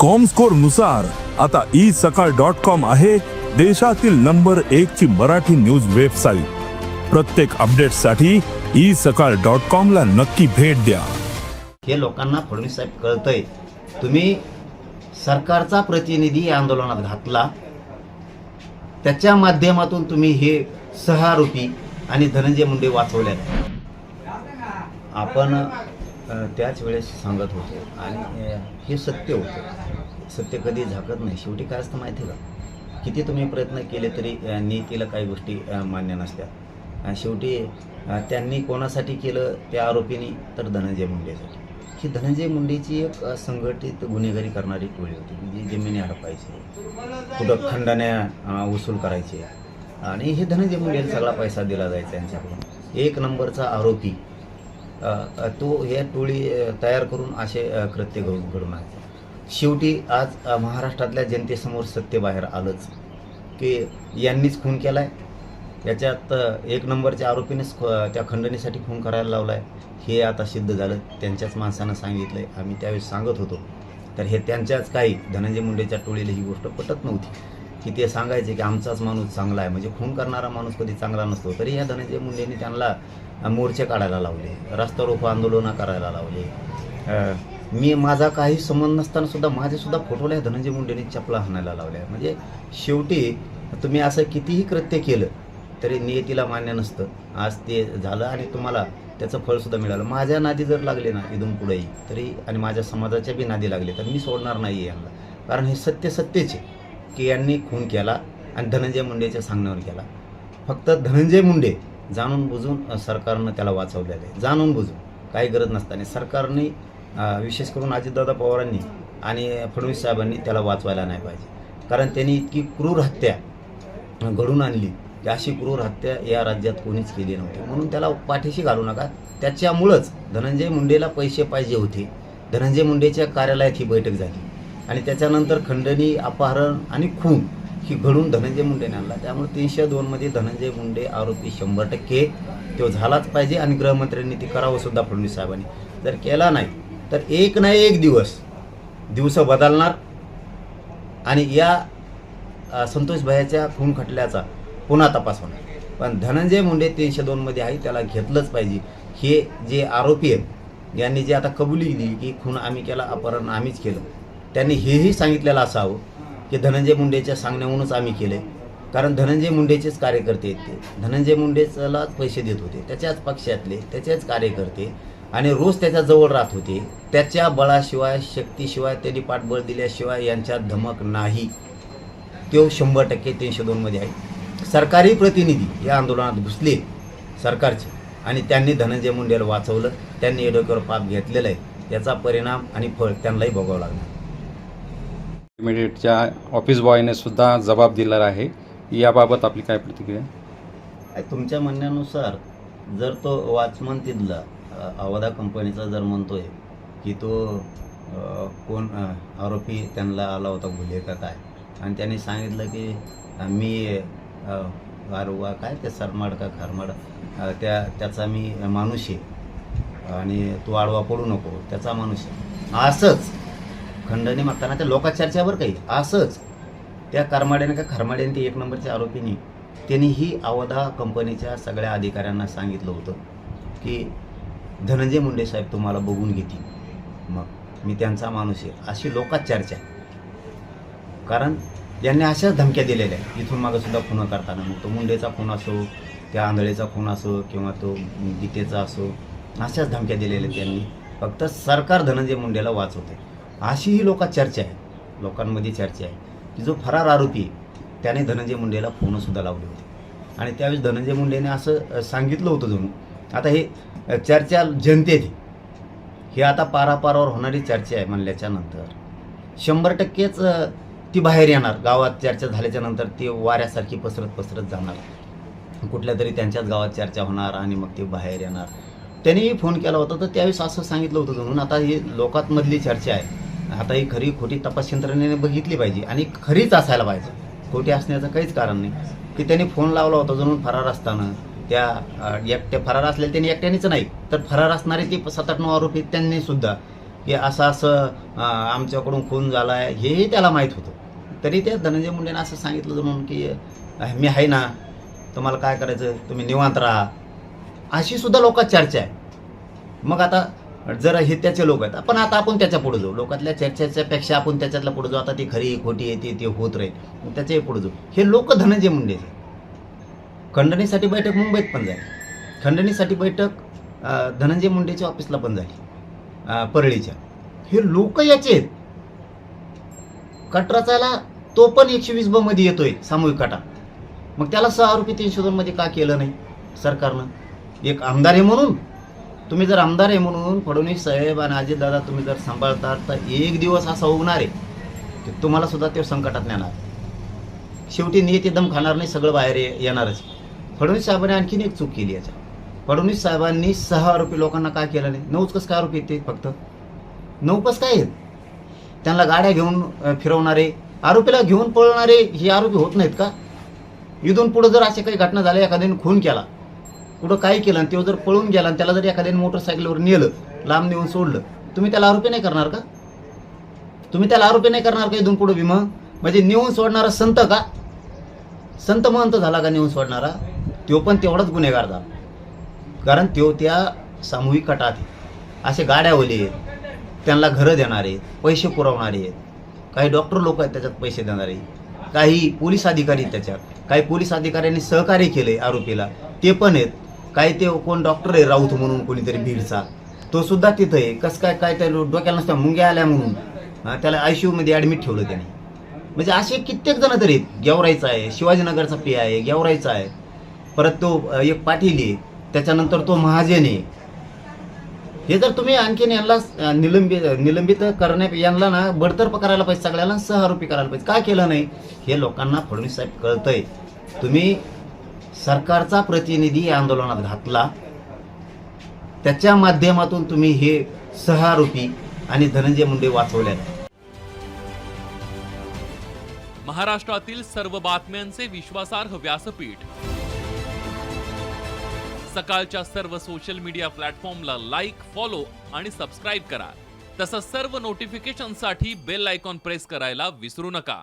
Com स्कोरनुसार आता E सकाळ dot com आहे देशातील नंबर एक ची मराठी न्यूज वेबसाईट प्रत्येक अपडेटसाठी ई सकाळ डॉट कॉम ला नक्की भेट द्या. हे लोकांना फडणवीस साहेब कळतंय. तुम्ही सरकारचा प्रतिनिधी या आंदोलनात घातला. त्याच्या माध्यमातून तुम्ही हे सहारूपी आणि धनंजय मुंडे वाचवल्यात. आपण त्याच वेळेस सांगत होते. आणि हे सत्य होतं. सत्य कधी झाकत नाही. शेवटी काय असतं माहिती आहे का? किती तुम्ही प्रयत्न केले तरी नीतीला काही गोष्टी मान्य नसत्या आणि शेवटी त्यांनी कोणासाठी केलं त्या आरोपींनी तर धनंजय मुंडेसाठी. ही धनंजय मुंडेची एक संघटित गुन्हेगारी करणारी टोळी होती. जी जमिनी हडपायची कुठं खंडण्या वसूल करायची. आणि हे धनंजय मुंडेला सगळा पैसा दिला जायचा यांच्याकडून. एक नंबरचा आरोपी तो हे टोळी तयार करून असे कृत्य घडून घडून आणते शेवटी आज महाराष्ट्रातल्या जनतेसमोर सत्य बाहेर आलंच. की यांनीच खून केलाय. याच्यात एक नंबरच्या आरोपीनेच त्या खंडणीसाठी खून करायला लावलाय. हे आता सिद्ध झालं. त्यांच्याच माणसानं सांगितलंय. आम्ही त्यावेळेस सांगत होतो. तर हे त्यांच्याच काही धनंजय मुंडेच्या टोळीला ही गोष्ट पटत नव्हती. की ते सांगायचे की आमचाच माणूस चांगला आहे. म्हणजे खून करणारा माणूस कधी चांगला नसतो. तरी या धनंजय मुंडेने त्यांना मोर्चे काढायला लावले रस्ता रोको आंदोलनं करायला लावले. मी माझा काही संबंध नसताना सुद्धा माझे सुद्धा फोटोला आहे धनंजय मुंडेने चपला हाणायला लावल्या. म्हणजे शेवटी तुम्ही असं कितीही कृत्य केलं तरी नियतीला मान्य नसतं. आज ते झालं आणि तुम्हाला त्याचं फळसुद्धा मिळालं. माझ्या नादी जर लागले ना इथून पुढेही तरी आणि माझ्या समाजाच्या बी नादी लागले तर मी सोडणार नाही यांना. कारण हे सत्य सत्यचे की यांनी खून केला आणि धनंजय मुंडेच्या सांगण्यावर केला. फक्त धनंजय मुंडे जाणून बुजून सरकारनं त्याला वाचवलेलं आहे. जाणून बुजून. काही गरज नसताना. सरकारने विशेष करून अजितदादा पवारांनी आणि फडणवीस साहेबांनी त्याला वाचवायला नाही पाहिजे. कारण त्यांनी इतकी क्रूर हत्या घडून आणली. की अशी क्रूर हत्या या राज्यात कोणीच केली नव्हती. म्हणून त्याला पाठीशी घालू नका. त्याच्यामुळंच धनंजय मुंडेला पैसे पाहिजे होते. धनंजय मुंडेच्या कार्यालयात ही बैठक झाली. आणि त्याच्यानंतर खंडणी अपहरण आणि खून ही घडून धनंजय मुंडेने आणला. त्यामुळे तीनशे दोनमध्ये धनंजय मुंडे आरोपी शंभर टक्के तो झालाच पाहिजे आणि गृहमंत्र्यांनी ती करावं सुद्धा फडणवीस साहेबांनी. जर केला नाही तर एक ना एक दिवस दिवस बदलणार आणि या संतोष भैयाच्या खून खटल्याचा पुन्हा तपास होणार. पण धनंजय मुंडे तीनशे दोनमध्ये आहे त्याला घेतलंच पाहिजे. हे जे आरोपी आहेत यांनी जे आता कबुली दिली की खून आम्ही केला अपहरण आम्हीच केलं. त्यांनी हेही सांगितलेलं असावं की धनंजय मुंडेच्या सांगण्याहूनच आम्ही केले. कारण धनंजय मुंडेचेच कार्यकर्ते आहेत ते. धनंजय मुंडेलाच पैसे देत होते. त्याच्याच पक्षातले त्याचेच कार्यकर्ते. आणि रोज त्याच्याजवळ राहत होते. त्याच्या बळाशिवाय शक्तीशिवाय त्यांनी पाठबळ दिल्याशिवाय यांच्यात धमक नाही. तो शंभर टक्के तीनशे दोनमध्ये आहे. सरकारी प्रतिनिधी या आंदोलनात घुसले सरकारचे. आणि त्यांनी धनंजय मुंडेला वाचवलं. त्यांनी हे डोक्यावर पाप घेतलेलं आहे. याचा परिणाम आणि फळ त्यांनाही भोगावं लागणार. इमिडिएटच्या ऑफिस बॉयने सुद्धा जबाब दिलेला आहे. याबाबत आपली काय प्रतिक्रिया? तुमच्या म्हणण्यानुसार जर तो वॉचमन तिथला अवधा कंपनीचा जर म्हणतोय की तो कोण आरोपी त्यांना आला होता गुन्हे का काय? आणि त्यांनी सांगितलं की मी गारुवा काय ते सरमाड का खारमाड त्या त्याचा मी माणूस आहे. आणि तू आडवा पडू नको त्याचा माणूस आहे. असंच खंडणी मागताना त्या लोकाचर्चावर काही. असंच त्या करमाड्याने का खरमाड्याने ते एक नंबरच्या आरोपीने त्यांनी ही अवधा कंपनीच्या सगळ्या अधिकाऱ्यांना सांगितलं होतं की धनंजय मुंडे साहेब तुम्हाला बघून घेतील. मग मी त्यांचा माणूस आहे. अशी लोकात चर्चा. आहे कारण यांनी अशाच धमक्या दिलेल्या आहेत. इथून मागंसुद्धा खुनं करताना. मग तो मुंडेचा खून असो त्या आंधळेचा खून असो किंवा तो गीतेचा असो अशाच धमक्या दिलेल्या आहेत त्यांनी. फक्त सरकार धनंजय मुंडेला वाचवते अशी ही लोकात चर्चा आहे लोकांमध्ये चर्चा आहे. की जो फरार आरोपी आहे, त्याने धनंजय मुंडेला फोनसुद्धा लावले होते. आणि त्यावेळेस धनंजय मुंडेने असं सांगितलं होतं जणू. आता हे चर्चा जनतेत आहे. हे आता पारापारावर होणारी चर्चा आहे म्हणल्याच्या नंतर. शंभर टक्केच ती बाहेर येणार. गावात चर्चा झाल्याच्यानंतर ती वाऱ्यासारखी पसरत पसरत जाणार. कुठल्या तरी त्यांच्याच गावात चर्चा होणार आणि मग ते बाहेर येणार. त्यांनीही फोन केला होता. तर त्यावेळेस असं सांगितलं होतं म्हणून आता ही लोकांमधली चर्चा आहे. आता ही खरी खोटी तपास यंत्रणेने बघितली पाहिजे आणि खरीच असायला पाहिजे. खोटी असण्याचं काहीच कारण नाही. की त्यांनी फोन लावला होता जणून फरार असताना. त्या एकट्या फरार असलेल्या त्यांनी एकट्यानेच नाही तर फरार असणारे ते सात आठ नऊ आरोपी त्यांनी सुद्धा. की असं असं आमच्याकडून खून झाला आहे हेही त्याला माहीत होतं. तरी त्या धनंजय मुंडेनं असं सांगितलं म्हणून की मी आहे ना तुम्हाला काय करायचं? तुम्ही निवांत राहा. अशी सुद्धा लोकात चर्चा आहे. मग आता जरा हे त्याचे लोक आहेत. पण आता आपण त्याच्या पुढे जाऊ. लोकातल्या चर्चेच्या पेक्षा आपण त्याच्यातल्या पुढे जाऊ. आता ती खरी खोटी आहे ते होत राहील. मग त्याच्याही पुढे जाऊ. हे लोक धनंजय मुंडेचे खंडणीसाठी बैठक मुंबईत पण झाली. खंडणीसाठी बैठक धनंजय मुंडेच्या ऑफिसला पण झाली. परळीच्या. हे लोक याचे आहेत. कट रचायला तो पण एकशे वीस ब मध्ये येतोय सामूहिक कटा. मग त्याला सहा रुपये तीनशे दोन मध्ये का केलं नाही सरकारनं? एक आमदार आहे म्हणून तुम्ही जर आमदार आहे म्हणून फडणवीस साहेब आणि अजितदादा तुम्ही जर सांभाळतात तर एक दिवस असा उगणार आहे की तुम्हाला सुद्धा ते संकटात नेणार. शेवटी नियती दम खाणार नाही सगळं बाहेर ये- येणारच. फडणवीस साहेबांनी आणखीन एक चूक केली याच्या फडणवीस साहेबांनी सहा आरोपी लोकांना काय केलं नाही? नऊच कस काय आरोपी येते फक्त? नऊ काय आहेत? त्यांना गाड्या घेऊन फिरवणारे आरोपीला घेऊन पळणारे हे आरोपी होत नाहीत का? इथून पुढे जर असे काही घटना झाल्या एखाद्याने खून केला कुठं काही केलं आणि तो जर पळून गेला आणि त्याला जर एखाद्याने मोटरसायकलवर नेलं लांब नेऊन सोडलं तुम्ही त्याला आरोपी नाही करणार का? तुम्ही त्याला आरोपी नाही करणार का इथून पुढं भीमा? म्हणजे नेऊन सोडणारा संत का? संत महंत झाला का नेऊन सोडणारा? तो पण तेवढाच गुन्हेगार झाला. कारण तो त्या सामूहिक कटात असे असे गाड्यावले आहेत. त्यांना घरं देणारे आहेत, पैसे पुरवणारे आहेत. काही डॉक्टर लोक आहेत त्याच्यात पैसे देणारे. काही पोलीस अधिकारी त्याच्यात. काही पोलीस अधिकाऱ्यांनी सहकार्य केले आरोपीला. ते पण आहेत. काही ते कोण डॉक्टर आहे राऊत म्हणून कोणीतरी भीडचा तो सुद्धा तिथं आहे. कसं काय काय त्या डोक्याला नसत्या मुंग्या आल्या म्हणून? त्याला आयमध्ये ॲडमिट ठेवलं त्याने. म्हणजे असे कित्येक जण तरी गेवरायचा आहे शिवाजीनगरचा पी आहे गेवरायचा आहे. परत तो एक पाटील आहे. त्याच्यानंतर तो महाजन आहे. हे जर तुम्ही आणखीन यांना निलंबित निलंबित करण्या यांना ना बडतर्फ करायला पाहिजे सगळ्याला सह आरोपी करायला पाहिजे. काय केलं नाही? हे लोकांना फडणवीस साहेब कळतंय. तुम्ही सरकारचा प्रतिनिधी या आंदोलनात घातला. त्याच्या माध्यमातून तुम्ही हे सहारोपी आणि धनंजय मुंडे वाचवले महाराष्ट्रातील सर्व बातम्यांचे विश्वासार्ह व्यासपीठ. सकाळच्या सर्व सोशल मीडिया प्लॅटफॉर्मला लाईक फॉलो आणि सबस्क्राईब करा. तसंच सर्व नोटिफिकेशनसाठी बेल आयकॉन प्रेस करायला विसरू नका.